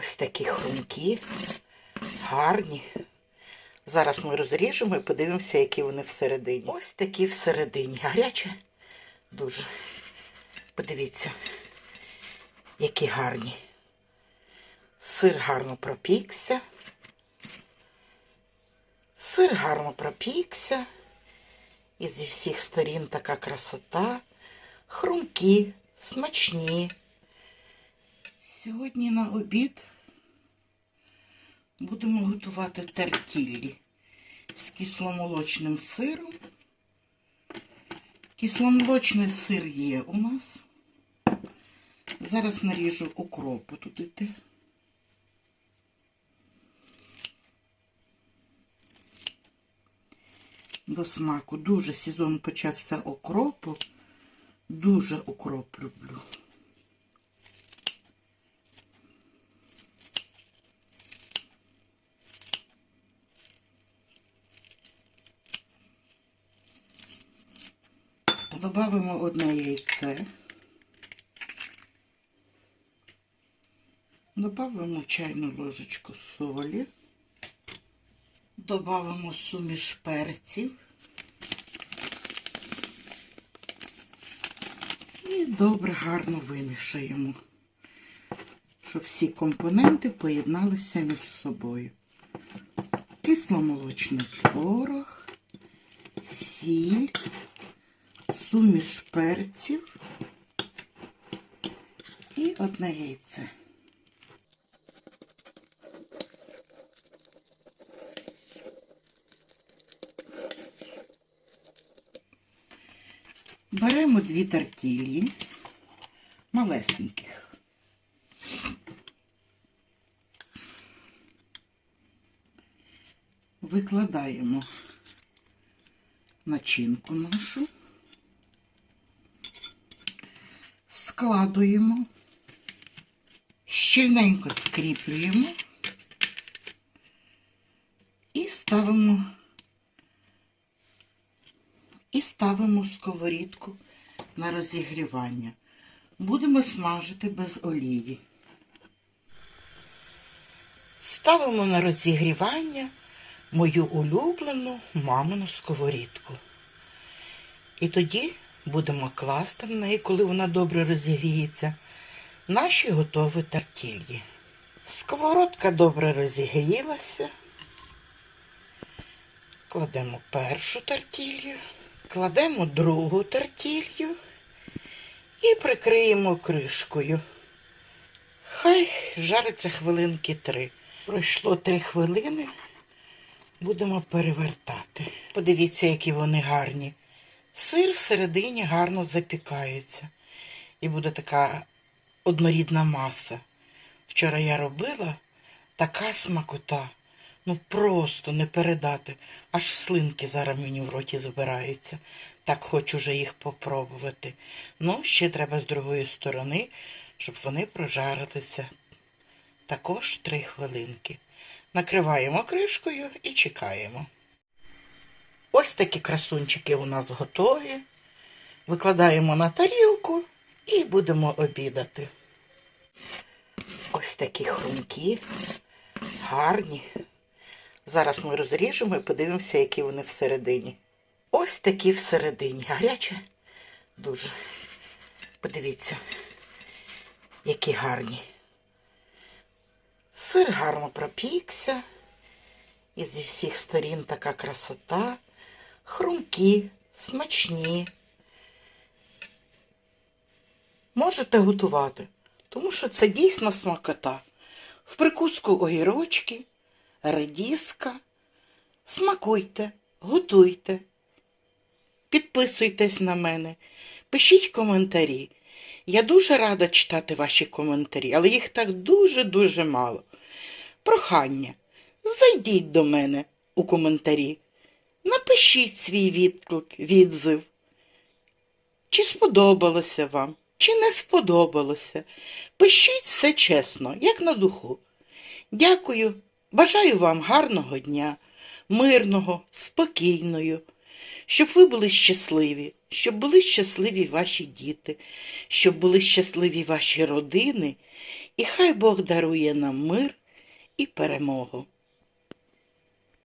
Ось такі хрумкі, гарні. Зараз ми розріжемо і подивимося, які вони всередині. Ось такі всередині. Гаряче? Дуже. Подивіться, які гарні. Сир гарно пропікся. Сир гарно пропікся. І зі всіх сторін така красота. Хрумкі, смачні. Сьогодні на обід будемо готувати тертіллі з кисломолочним сиром. Кисломолочний сир є у нас. Зараз наріжу укропу тут іти. До смаку. Дуже сезон почався окропу. Дуже укроп люблю. Добавимо одне яйце. Добавимо чайну ложечку солі. Добавимо суміш перців. І добре гарно вимішаємо, щоб всі компоненти поєдналися між собою. Кисломолочний творог, сіль, суміш перців і одне яйце. Беремо дві тартілі малесеньких. Викладаємо начинку нашу, складуємо, щільненько скріплюємо і ставимо і ставимо сковорідку на розігрівання. Будемо смажити без олії. Ставимо на розігрівання мою улюблену мамину сковорідку. І тоді будемо класти в неї, коли вона добре розігріється, наші готові тартільї. Сковородка добре розігрілася. Кладемо першу тартілью, кладемо другу тартілью і прикриємо кришкою. Хай жариться хвилинки три. Пройшло три хвилини, будемо перевертати. Подивіться, які вони гарні. Сир всередині гарно запікається. І буде така однорідна маса. Вчора я робила така смакота. Ну просто не передати. Аж слинки зараз мені в роті збираються. Так хочу вже їх попробувати. Ну, ще треба з другої сторони, щоб вони прожарилися. Також три хвилинки. Накриваємо кришкою і чекаємо. Ось такі красунчики у нас готові. Викладаємо на тарілку і будемо обідати. Ось такі хрумкі, гарні. Зараз ми розріжемо і подивимося, які вони всередині. Ось такі всередині. Гаряче? Дуже. Подивіться, які гарні. Сир гарно пропікся. І зі всіх сторін така красота. Хрумкі, смачні. Можете готувати, тому що це дійсно смакота. В прикуску огірочки, редіска. Смакуйте, готуйте. Підписуйтесь на мене, пишіть коментарі. Я дуже рада читати ваші коментарі, але їх так дуже-дуже мало. Прохання, зайдіть до мене у коментарі, напишіть свій відклик, відзив. Чи сподобалося вам, чи не сподобалося. Пишіть все чесно, як на духу. Дякую, бажаю вам гарного дня, мирного, спокійного, щоб ви були щасливі, щоб були щасливі ваші діти, щоб були щасливі ваші родини І хай Бог дарує нам мир і перемогу.